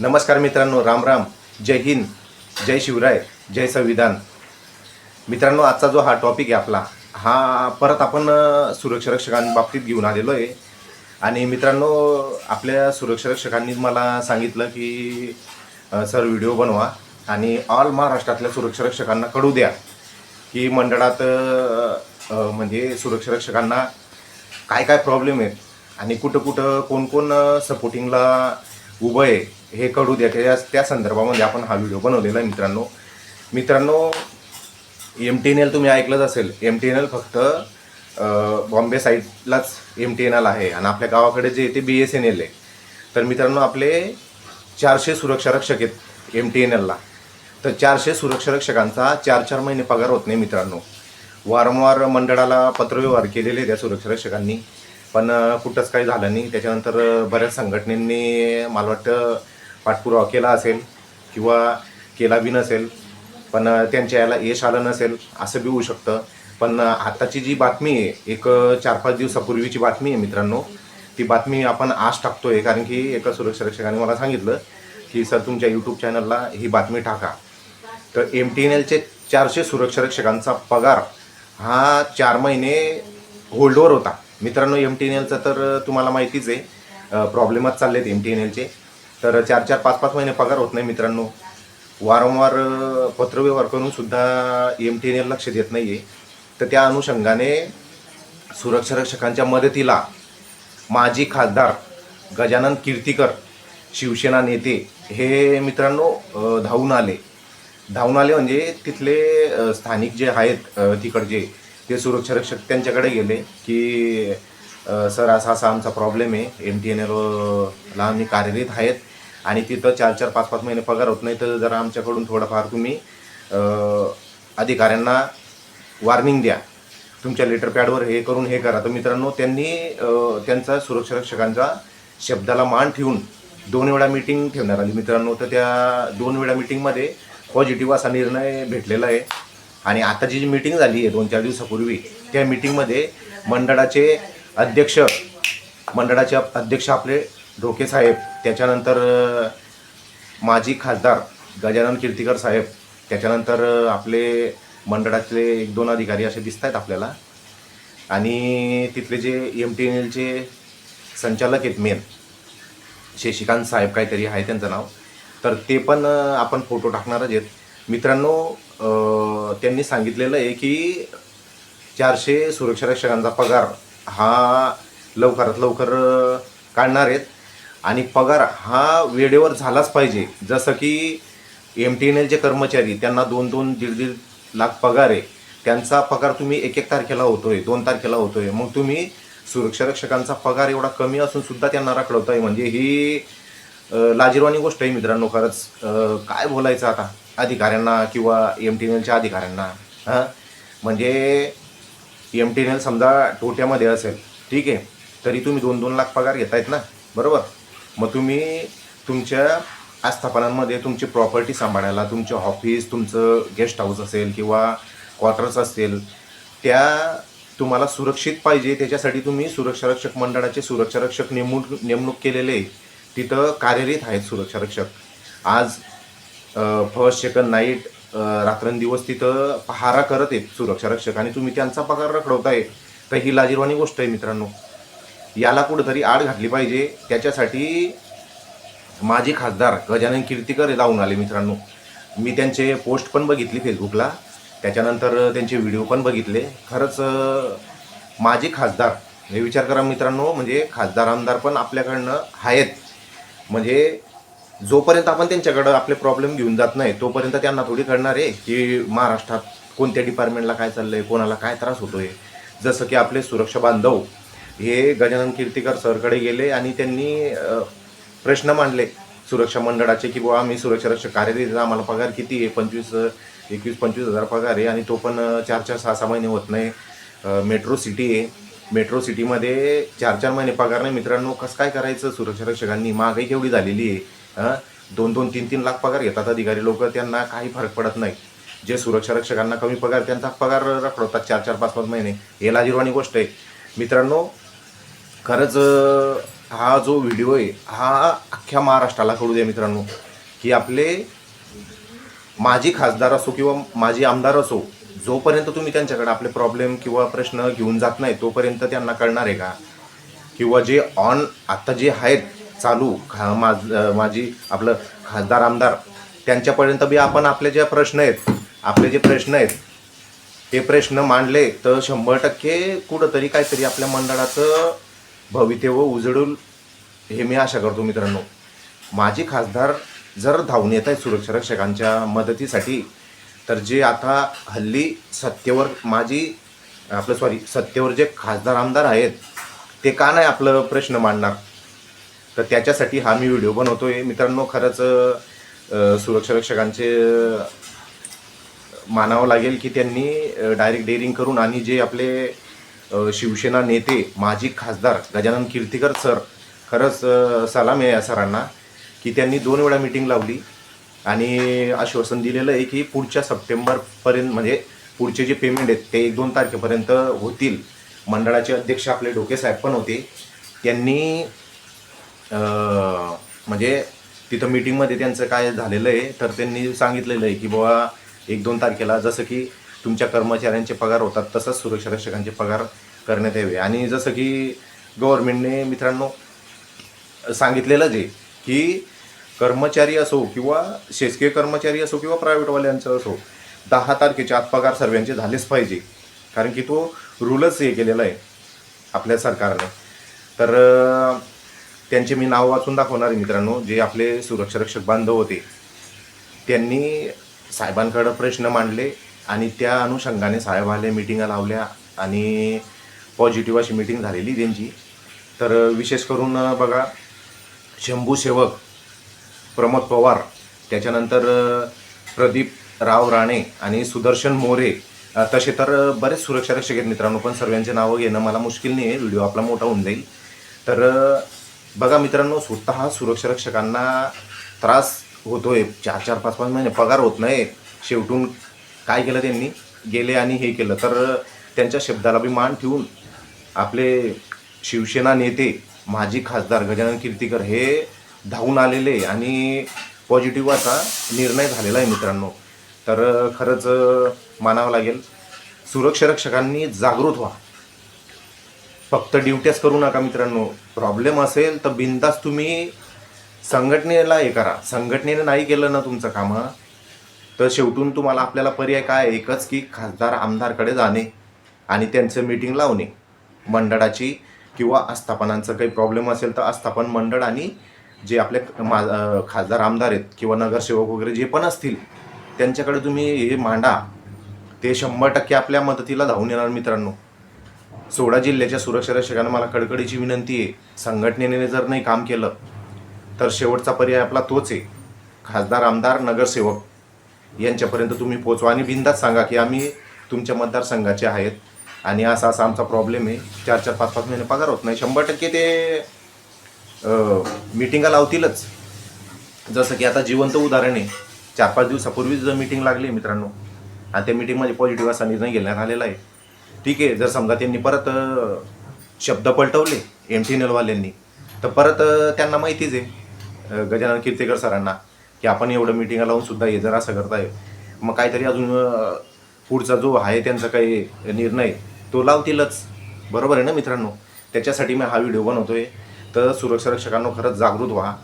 नमस्कार मित्रांनो राम राम. जय हिंद जय शिवराय जय संविधान. मित्रांनो आजचा जो हा टॉपिक आहे आपला हा परत आपण सुरक्षारक्षकांबाबतीत घेऊन आलेलो आहे. आणि मित्रांनो आपल्या सुरक्षारक्षकांनी मला सांगितलं की सर व्हिडिओ बनवा आणि ऑल महाराष्ट्रातल्या सुरक्षारक्षकांना कळू द्या. की मंडळात म्हणजे सुरक्षारक्षकांना काय काय प्रॉब्लेम आहेत आणि कुठं कुठं कोण कोण सपोर्टिंगला उभं आहे हे कळू द्या. त्या त्या संदर्भामध्ये आपण हा व्हिडिओ बनवलेला आहे मित्रांनो. मित्रांनो एम टी एन एल तुम्ही ऐकलंच असेल. एम टी एन एल फक्त बॉम्बे साईडलाच एम टी एन एल आहे आणि आपल्या गावाकडे जे येते ते बी एस एन एल आहे. तर मित्रांनो आपले चारशे सुरक्षा रक्षक आहेत एम टी एन एलला तर चारशे सुरक्षा रक्षकांचा चार चार महिने पगार होत नाही मित्रांनो. वारंवार मंडळाला पत्रव्यवहार केलेले त्या सुरक्षा रक्षकांनी पण कुठंच काही झालं नाही. त्याच्यानंतर बऱ्याच संघटनेंनी मला वाटतं पाठपुरावा केला असेल किंवा केला बी नसेल. पण त्यांच्या याला यश आलं नसेल असं बी होऊ शकतं. पण आत्ताची जी बातमी आहे एक चार पाच दिवसापूर्वीची बातमी आहे मित्रांनो. ती बातमी आपण आज टाकतोय कारण की एका सुरक्षा रक्षकाने मला सांगितलं की सर तुमच्या यूट्यूब चॅनलला ही बातमी टाका. तर एम टी एन एलचे चारशे सुरक्षा रक्षकांचा पगार हा चार महिने होल्डवर होता. मित्रांनो एम टी एन एलचं तर तुम्हाला माहितीच आहे. प्रॉब्लेमच चालले आहेत एम टी एन एलचे तर चार चार पाच पाच महिने पगार होत नाही मित्रांनो. वारंवार पत्रव्यवहार करूनसुद्धा एम टी एन एल लक्ष देत नाही आहे तर त्या अनुषंगाने सुरक्षारक्षकांच्या मदतीला माजी खासदार गजानन कीर्तीकर शिवसेना नेते हे मित्रांनो धावून आले. धावून आले म्हणजे तिथले स्थानिक जे आहेत तिकडचे ते सुरक्षा रक्षक त्यांच्याकडे गेले की सर असा असा आमचा प्रॉब्लेम आहे. एम टी एन एलला आम्ही कार्यरत आहेत. आणि तिथं चार चार पाच पाच महिने पगार होत नाही तर जरा आमच्याकडून थोडंफार तुम्ही अधिकाऱ्यांना वॉर्निंग द्या. तुमच्या लेटर पॅडवर हे करून हे करा. तर मित्रांनो त्यांनी त्यांचा सुरक्षा रक्षकांचा शब्दाला मान ठेवून दोन वेळा मीटिंग ठेवणार आली. मित्रांनो तर त्या दोन वेळा मीटिंगमध्ये पॉझिटिव्ह असा निर्णय भेटलेला आहे. आणि आताची जी मीटिंग झाली आहे दोन चार दिवसापूर्वी त्या मीटिंगमध्ये मंडळाचे अध्यक्ष मंडळाचे अध्यक्ष आपले ढोके साहेब त्याच्यानंतर माजी खासदार गजानन कीर्तीकर साहेब त्याच्यानंतर आपले मंडळातले एक दोन अधिकारी असे दिसत आहेत आपल्याला. आणि तिथले जे एम टी एन एलचे संचालक आहेत मेन शशिकांत साहेब काहीतरी आहे त्यांचं नाव. तर ते पण आपण फोटो टाकणारच आहेत. मित्रांनो त्यांनी सांगितलेलं आहे की चारशे सुरक्षा रक्षकांचा पगार हा लवकरात लवकर काढणार आहेत. आणि पगार हा वेळेवर झालाच पाहिजे. जसं की एम टी एन एलचे कर्मचारी त्यांना दोन दोन दीड दीड लाख पगार आहे. त्यांचा पगार तुम्ही एक एक तारखेला होतो आहे दोन तारखेला होतो आहे मग तुम्ही सुरक्षा रक्षकांचा पगार एवढा कमी असून सुद्धा त्यांना रखडवताय. म्हणजे ही लाजिरवाणी गोष्ट आहे मित्रांनो खरंच. काय बोलायचं आता? अधिकाऱ्यांना किंवा एम टी एन एलच्या अधिकाऱ्यांना हां? म्हणजे एम टी एन एल समजा टोट्यामध्ये असेल ठीक आहे तरी तुम्ही दोन दोन लाख पगार घेतायत ना बरोबर? मग तुम्ही तुमच्या आस्थापनांमध्ये तुमची प्रॉपर्टी सांभाळायला तुमचे ऑफिस तुमचं गेस्ट हाऊस असेल किंवा क्वार्टर्स असतील त्या तुम्हाला सुरक्षित पाहिजे त्याच्यासाठी तुम्ही सुरक्षारक्षक मंडळाचे सुरक्षारक्षक नेमणूक नेमणूक केलेले आहे. तिथं कार्यरत आहेत सुरक्षा रक्षक आज फर्स्ट सेकंड नाईट रात्रंदिवस तिथं पहारा करत आहेत सुरक्षा रक्षक आणि तुम्ही त्यांचा पगार रखडवताय. तर ही लाजिरवाणी गोष्ट आहे मित्रांनो. याला कुठंतरी आड घातली पाहिजे. त्याच्यासाठी माजी खासदार गजानन कीर्तीकर हे जाऊन आले मित्रांनो. मी त्यांचे पोस्ट पण बघितली फेसबुकला. त्याच्यानंतर त्यांचे व्हिडिओ पण बघितले. खरंच माझे माजी खासदार हे विचार करा मित्रांनो म्हणजे खासदार आमदार पण आपल्याकडनं आहेत. म्हणजे जोपर्यंत आपण त्यांच्याकडं आपले प्रॉब्लेम घेऊन जात नाही तोपर्यंत त्यांना थोडी कळणार आहे की महाराष्ट्रात कोणत्या डिपार्टमेंटला काय चाललं आहे कोणाला काय त्रास होतो आहे जसं की आपले सुरक्षा बांधव हे गजानन कीर्तिकर सरकडे गेले आणि त्यांनी प्रश्न मांडले सुरक्षा मंडळाचे की बुवा आम्ही सुरक्षा रक्षक कार्यरत आम्हाला पगार किती आहे? पंचवीस एकवीस पंचवीस हजार पगार आहे आणि तो पण चार चार सहा सहा महिने होत नाही. मेट्रो सिटी आहे. मेट्रो सिटीमध्ये चार चार महिने पगार नाही. मित्रांनो कसं काय करायचं? सुरक्षा रक्षकांनी महागाई केवढी झालेली आहे दोन दोन तीन तीन लाख पगार घेतात अधिकारी लोक. त्यांना काही फरक पडत नाही. जे सुरक्षा रक्षकांना कमी पगार त्यांचा पगार रखडवतात चार चार पाच पाच महिने. हे लाजीरवाणी गोष्ट आहे. मित्रांनो खरंच हा जो व्हिडिओ आहे हा अख्ख्या महाराष्ट्राला कळू द्या मित्रांनो की आपले माजी खासदार असो किंवा माजी आमदार असो जोपर्यंत तुम्ही त्यांच्याकडे आपले प्रॉब्लेम किंवा प्रश्न घेऊन जात नाही तोपर्यंत त्यांना कळणार आहे का? किंवा जे ऑन आत्ता जे आहेत चालू खा माझ माझी आपलं खासदार आमदार त्यांच्यापर्यंत बी आपण आपले जे प्रश्न आहेत आपले जे प्रश्न आहेत ते प्रश्न मांडले तर शंभर टक्के कुठंतरी काहीतरी आपल्या मंडळाचं भवितव्य उजळून हे मी आशा करतो मित्रांनो. माझी खासदार जर धावून येत आहेत सुरक्षा रक्षकांच्या मदतीसाठी तर जे आता हल्ली सत्तेवर माझी आपलं सॉरी सत्तेवर जे खासदार आमदार आहेत ते का नाही आपलं प्रश्न मांडणार? तर त्याच्यासाठी हा मी व्हिडिओ बनवतो आहे मित्रांनो खरंच सुरक्षा रक्षकांचे मानावं लागेल की त्यांनी डायरेक्ट डेअरिंग करून आणि जे आपले शिवसेना नेते माजी खासदार गजानन कीर्तीकर सर खरंच सलाम आहे या सरांना की त्यांनी दोन वेळा मिटिंग लावली. आणि आश्वासन दिलेलं आहे की पुढच्या सप्टेंबरपर्यंत म्हणजे पुढचे जे पेमेंट आहेत ते एक दोन तारखेपर्यंत होतील. मंडळाचे अध्यक्ष आपले डोके साहेब पण होते. त्यांनी म्हणजे तिथं मीटिंगमध्ये त्यांचं काय झालेलं आहे तर त्यांनी सांगितलेलं आहे की बाबा एक दोन तारखेला जसं की तुमच्या कर्मचाऱ्यांचे पगार होतात तसंच सुरक्षा रक्षकांचे पगार करण्यात यावे. आणि जसं की गव्हर्मेंटने मित्रांनो सांगितलेलंच आहे की कर्मचारी असो किंवा शासकीय कर्मचारी असो किंवा प्रायव्हेटवाल्यांचं असो दहा तारखेच्या आत पगार सर्वांचे झालेच पाहिजे. कारण की तो रूलच हे केलेला आहे आपल्या सरकारने. तर त्यांचे मी नाव वाचून दाखवणार आहे मित्रांनो जे आपले सुरक्षारक्षक बांधव होते. त्यांनी साहेबांकडं प्रश्न मांडले आणि त्या अनुषंगाने साहेब मिटिंगा लावल्या आणि पॉझिटिव्ह अशी मिटिंग झालेली त्यांची. तर विशेष करून बघा शंभू सेवक प्रमोद पवार त्याच्यानंतर प्रदीप राव राणे आणि सुदर्शन मोरे तसे तर बरेच सुरक्षा रक्षक आहेत मित्रांनो पण सर्वांचे नावं घेणं मला मुश्किल नाही आहे व्हिडिओ आपला मोठा होऊन जाईल. तर बघा मित्रांनो स्वतः सुरक्षा रक्षकांना त्रास होतोय. चार चार पाच पाच महिने पगार होत नाही. शेवटून काय केलं त्यांनी? गेले आणि हे केलं. तर त्यांच्या शब्दाला बी मान ठेवून आपले शिवसेना नेते माजी खासदार गजानन कीर्तीकर हे धावून आलेले आणि पॉझिटिव्ह असा निर्णय झालेला आहे मित्रांनो. तर खरंच मानावं लागेल सुरक्षारक्षकांनी जागृत व्हा. फक्त ड्युट्याच करू नका मित्रांनो. प्रॉब्लेम असेल तर बिंदास तुम्ही संघटनेला हे करा. संघटनेने नाही केलं ना तुमचं कामं. तर शेवटून तुम्हाला आपल्याला पर्याय काय? एकच की खासदार आमदारकडे जाणे आणि त्यांचं मीटिंग लावणे. मंडळाची किंवा आस्थापनांचं काही प्रॉब्लेम असेल तर आस्थापन मंडळ आणि जे आपले मा खासदार आमदार आहेत किंवा नगरसेवक वगैरे जे पण असतील त्यांच्याकडे तुम्ही हे मांडा. ते शंभर टक्के आपल्या मदतीला धावून येणार मित्रांनो. सोळा जिल्ह्याच्या सुरक्षा रक्षकांना मला कडकडीची विनंती आहे. संघटनेने जर नाही काम केलं तर शेवटचा पर्याय आपला तोच आहे. खासदार आमदार नगरसेवक यांच्यापर्यंत तुम्ही पोचवा आणि बिंदात सांगा की आम्ही तुमच्या मतदारसंघाचे आहेत. आणि असा असा आमचा प्रॉब्लेम आहे. चार चार पाच पाच महिने पगार होत नाही. शंभर टक्के ते मिटिंगा लावतीलच. जसं की आता जिवंत उदाहरण आहे. चार पाच दिवसापूर्वीच जर मिटिंग लागली आहे मित्रांनो आणि त्या मिटिंगमध्ये पॉझिटिव्ह असा निर्णय घेण्यात आलेला आहे. ठीक आहे जर समजा त्यांनी परत शब्द पलटवले एम टी एलवाल्यांनी तर परत त्यांना माहितीच आहे गजानन कीर्तीकर सरांना की आपण एवढं मिटिंगा लावून सुद्धा हे जर असं करताय. मग काहीतरी अजून पुढचा जो आहे त्यांचा काही निर्णय तो लावतीलच. बरोबर आहे ना मित्रांनो? त्याच्यासाठी मी हा व्हिडिओ बनवतो आहे तर सुरक्षा रक्षकांनो खरंच जागृत व्हा.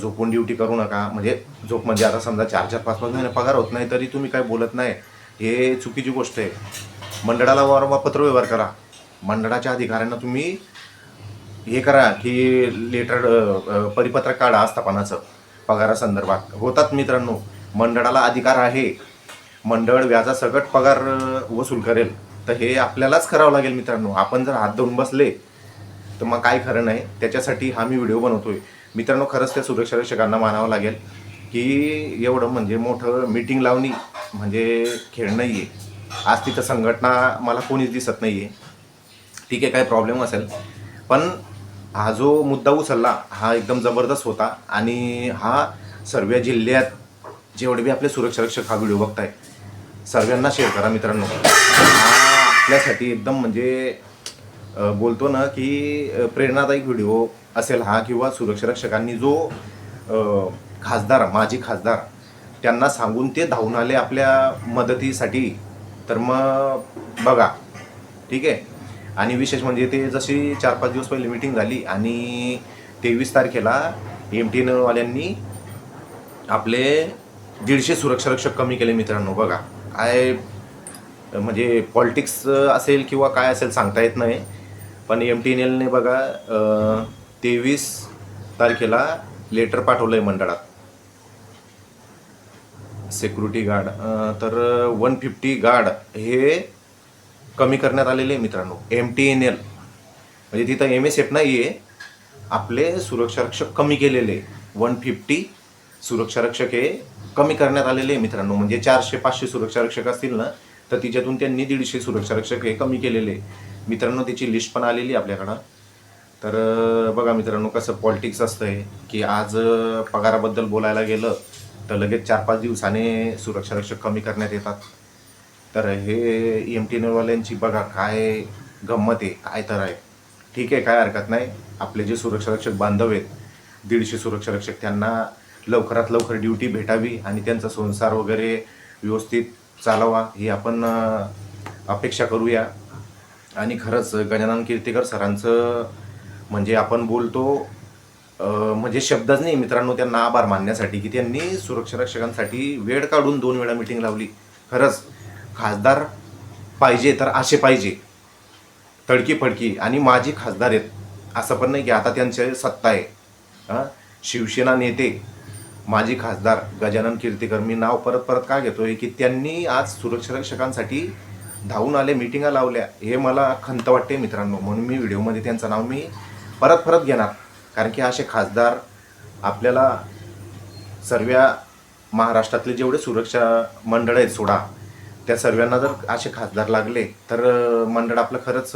झोपून ड्युटी करू नका. म्हणजे झोप म्हणजे आता समजा चार चार पाच पाच महिने पगार होत नाही तरी तुम्ही काय बोलत नाही. हे चुकीची गोष्ट आहे. मंडळाला वारंवार पत्रव्यवहार करा. मंडळाच्या अधिकाऱ्यांना तुम्ही हे करा की लेटर परिपत्रक काढा आस्थापनाचं. पगारासंदर्भात. होतात मित्रांनो. मंडळाला अधिकार आहे. मंडळ व्याजासकट पगार वसूल करेल. तर हे आपल्यालाच करावं लागेल मित्रांनो. आपण जर हात धुवून बसले तर मग काय खरं नाही त्याच्यासाठी हा मी व्हिडिओ बनवतोय. मित्रांनो खरंच त्या सुरक्षारक्षकांना मानावं लागेल की एवढं म्हणजे मोठं मीटिंग लावणी म्हणजे खेळ नाही आहे आज तिथं संघटना मला कोणीच दिसत नाही आहे ठीक आहे काय प्रॉब्लेम असेल. पण हा जो मुद्दा उचलला हा एकदम जबरदस्त होता आणि हा सर्व जिल्ह्यात जेवढे बी आपले सुरक्षारक्षक हा व्हिडिओ बघताय सर्वांना शेअर करा मित्रांनो. हा आपल्यासाठी एकदम म्हणजे बोलतो ना की प्रेरणादायक प्रेरणादायी व्हिडिओ असेल हा किंवा सुरक्षारक्षकांनी जो खासदार माजी खासदार त्यांना सांगून ते धावून आले आपल्या मदतीसाठी तर मग बघा. ठीक आहे? आणि विशेष म्हणजे ते जशी चार पाच दिवस पहिले मिटिंग झाली आणि तेवीस तारखेला एम टी एनवाल्यांनी आपले दीडशे सुरक्षारक्षक कमी केले मित्रांनो बघा. काय म्हणजे पॉलिटिक्स असेल किंवा काय असेल सांगता येत नाही. पण एम टी एन एलने बघा तेवीस तारखेला लेटर पाठवलं आहे मंडळात सिक्युरिटी गार्ड तर वन फिफ्टी गार्ड हे कमी करण्यात आलेले आहे मित्रांनो. एम टी एन एल म्हणजे तिथं एम एस एफ नाही आहे आपले सुरक्षा रक्षक कमी केलेले वन फिफ्टी सुरक्षा रक्षक हे कमी करण्यात आलेले आहे मित्रांनो. म्हणजे चारशे पाचशे सुरक्षा रक्षक असतील ना तर तिच्यातून त्यांनी दीडशे सुरक्षा रक्षक हे कमी केलेले आहे. मित्रांनो त्याची लिस्ट पण आलेली आपल्याकडं. तर बघा मित्रांनो कसं पॉलिटिक्स असतं आहे की आज पगाराबद्दल बोलायला गेलं तर लगेच चार पाच दिवसाने सुरक्षा रक्षक कमी करण्यात येतात. तर हे एम टी एनवाल्यांची बघा काय गंमत आहे काय तर आहे. ठीक आहे काय हरकत नाही. आपले जे सुरक्षा रक्षक बांधव आहेत दीडशे सुरक्षा रक्षक त्यांना लवकरात लवकर ड्युटी भेटावी आणि त्यांचा संसार वगैरे व्यवस्थित चालावा ही आपण अपेक्षा करूया. आणि खरंच गजानन कीर्तीकर सरांचं म्हणजे आपण बोलतो म्हणजे शब्दच नाही मित्रांनो त्यांना आभार मानण्यासाठी की त्यांनी सुरक्षा रक्षकांसाठी वेळ काढून दोन वेळा मिटिंग लावली. खरंच खासदार पाहिजे तर असे पाहिजे. तडकी फडकी आणि माझी खासदार आहेत असं पण नाही की आता त्यांचे सत्ता आहे. हां शिवसेना नेते माजी खासदार गजानन कीर्तीकर मी नाव परत परत का घेतोय की त्यांनी आज सुरक्षा रक्षकांसाठी धावून आले मिटिंगा लावल्या. हे मला खंत वाटते मित्रांनो. म्हणून मी व्हिडिओमध्ये त्यांचं नाव मी परत परत घेणार. कारण की असे खासदार आपल्याला सर्व महाराष्ट्रातले जेवढे सुरक्षा मंडळ आहेत सोडा त्या सर्वांना जर असे खासदार लागले तर मंडळ आपलं खरंच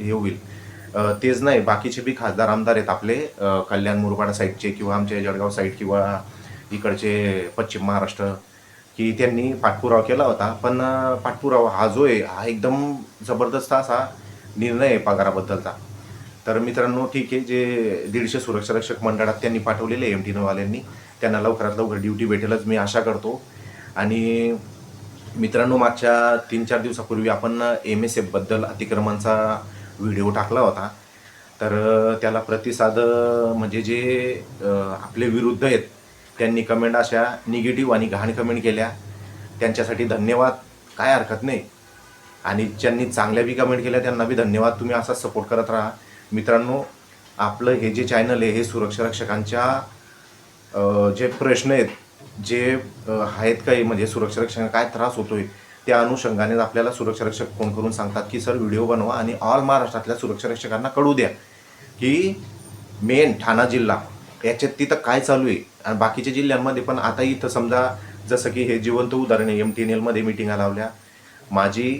हे होईल. तेच नाही बाकीचे बी खासदार आमदार आहेत आपले कल्याण मुरबाडा साईडचे किंवा आमचे जळगाव साईड किंवा इकडचे पश्चिम महाराष्ट्र की त्यांनी पाठपुरावा केला होता. पण पाठपुरावा हा जो आहे हा एकदम जबरदस्त असा निर्णय आहे पगाराबद्दलचा. तर मित्रांनो ठीक आहे जे दीडशे सुरक्षा रक्षक मंडळात त्यांनी पाठवलेले एम टी नवाल्यांनी त्यांना लवकरात लवकर ड्युटी भेटेलच मी आशा करतो. आणि मित्रांनो मागच्या तीन चार दिवसापूर्वी आपण एम एस एफबद्दल अतिक्रमणचा व्हिडिओ टाकला होता. तर त्याला प्रतिसाद म्हणजे जे आपले विरुद्ध आहेत त्यांनी कमेंट अशा निगेटिव्ह आणि घाण कमेंट केल्या. त्यांच्यासाठी धन्यवाद. काय हरकत नाही. आणि ज्यांनी चांगल्या बी कमेंट केल्या त्यांना बी धन्यवाद. तुम्ही असा सपोर्ट करत राहा. मित्रांनो आपलं हे जे चॅनल आहे हे सुरक्षा रक्षकांच्या जे प्रश्न आहेत जे आहेत काही म्हणजे सुरक्षा रक्षकांना काय त्रास होतो आहे त्या अनुषंगाने आपल्याला सुरक्षा रक्षक फोन करून सांगतात की सर व्हिडिओ बनवा आणि ऑल महाराष्ट्रातल्या सुरक्षा रक्षकांना कळू द्या की मेन ठाणा जिल्हा याच्यात तिथं काय चालू आहे? आणि बाकीच्या जिल्ह्यांमध्ये पण आता इथं समजा जसं की हे जिवंत उदाहरण आहे एम टी एन एलमध्ये मिटिंगा लावल्या. माझी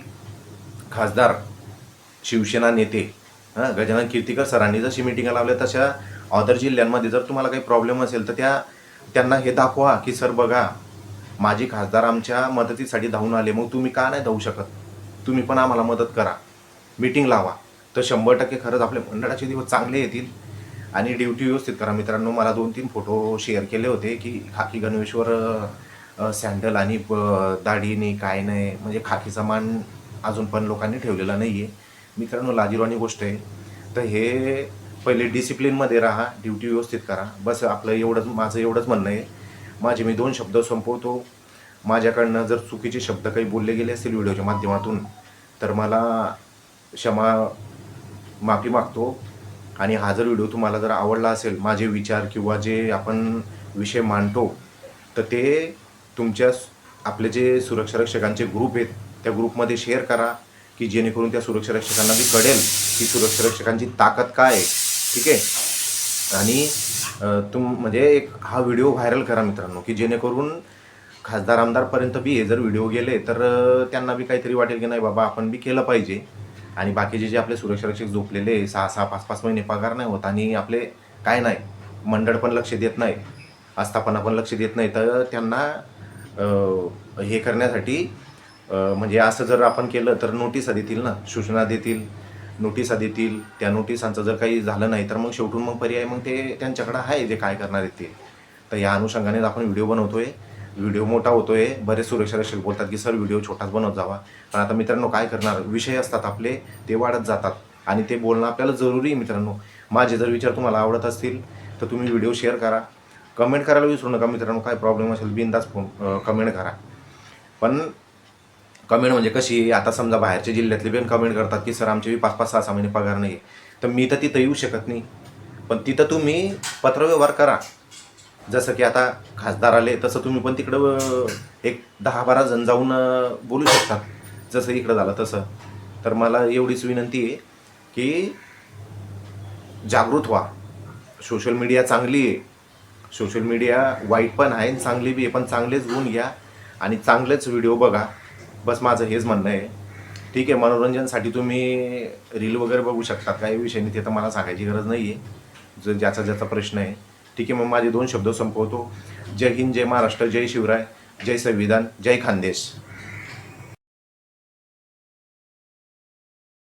खासदार शिवसेना नेते हां गजानन कीर्तिकर सरांनी जशी मिटिंगा लावल्या तशा अदर जिल्ह्यांमध्ये जर तुम्हाला काही प्रॉब्लेम असेल तर त्या त्यांना हे दाखवा की सर बघा माझी खासदार आमच्या मदतीसाठी धावून आले मग तुम्ही का नाही धावू शकत? तुम्ही पण आम्हाला मदत करा. मिटिंग लावा. तर शंभर टक्के खरंच आपल्या मंडळाचे दिवस चांगले येतील. आणि ड्युटी व्यवस्थित करा. मित्रांनो मला दोन तीन फोटो शेअर केले होते की खाकी गणवेश्वर सँडल आणि दाढी नाही काय नाही म्हणजे खाकीचा मान अजून पण लोकांनी ठेवलेला नाही आहे मित्रांनो लाजिरवाणी गोष्ट आहे. तर हे पहिले डिसिप्लिनमध्ये राहा ड्युटी व्यवस्थित करा. बस आपलं एवढंच माझं एवढंच म्हणणं आहे. माझे मी दोन शब्द संपवतो. माझ्याकडनं जर चुकीचे शब्द काही बोलले गेले असतील व्हिडिओच्या माध्यमातून तर मला क्षमा माफी मागतो. आणि हा जर व्हिडिओ तुम्हाला जर आवडला असेल माझे विचार किंवा जे आपण विषय मांडतो तर ते तुमच्या आपले जे सुरक्षा रक्षकांचे ग्रुप आहेत त्या ग्रुपमध्ये शेअर करा की जेणेकरून त्या सुरक्षा रक्षकांना बी कळेल की सुरक्षा रक्षकांची ताकद काय आहे. ठीक आहे? आणि तुम म्हणजे एक हा व्हिडिओ व्हायरल करा मित्रांनो की जेणेकरून खासदार आमदारपर्यंत बी हे जर व्हिडिओ गेले तर त्यांना बी काहीतरी वाटेल की नाही बाबा आपण बी केलं पाहिजे. आणि बाकीचे जे आपले सुरक्षा रक्षक झोपलेले सहा सहा पाच पाच महिने पगार नाही होत आणि आपले काय नाही मंडळ पण लक्ष देत नाही आस्थापना पण लक्ष देत नाही तर त्यांना हे करण्यासाठी म्हणजे असं जर आपण केलं तर नोटिसा देतील ना सूचना देतील नोटिसा देतील त्या नोटिसांचं जर काही झालं नाही तर मग शेवटून मग पर्याय मग ते त्यांच्याकडं आहे जे काय करणार आहेत ते. तर या अनुषंगाने आपण व्हिडिओ बनवतोय. व्हिडिओ मोठा होतोय बरेच सुरक्षा रक्षक बोलतात की सर व्हिडिओ छोटाच बनवत जावा. पण आता मित्रांनो काय करणार? विषय असतात आपले ते वाढत जातात. आणि ते बोलणं आपल्याला जरुरी आहे मित्रांनो. माझे जर विचार तुम्हाला आवडत असतील तर तुम्ही व्हिडिओ शेअर करा. कमेंट करायला विसरू नका मित्रांनो काय प्रॉब्लेम असेल बिंदास फोन कमेंट करा. पण कमेंट म्हणजे कशी? आता समजा बाहेरच्या जिल्ह्यातले पण कमेंट करतात की सर आमचे पाच पाच सहा सहा महिने पगार नाही तर मी तर तिथं येऊ शकत नाही. पण तिथं तुम्ही पत्रव्यवहार करा. जसं की आता खासदार आले तसं तुम्ही पण तिकडं एक दहा बारा जण जाऊन बोलू शकतात जसं इकडं झालं तसं. तर मला एवढीच विनंती आहे की जागृत व्हा. सोशल मीडिया चांगली आहे. सोशल मीडिया वाईट पण आहे चांगली बी आहे पण चांगलेच गुण घ्या आणि चांगलेच व्हिडिओ बघा. बस माझं हेच म्हणणं आहे. ठीक आहे मनोरंजनसाठी तुम्ही रील वगैरे बघू शकतात. काही विषय नाही ते तर मला सांगायची गरज नाही आहे जो ज्याचा ज्याचा प्रश्न आहे. ठीक आहे मग माझे दोन शब्द संपवतो. जय हिंद जय महाराष्ट्र जय शिवराय जय संविधान जय खानदेश.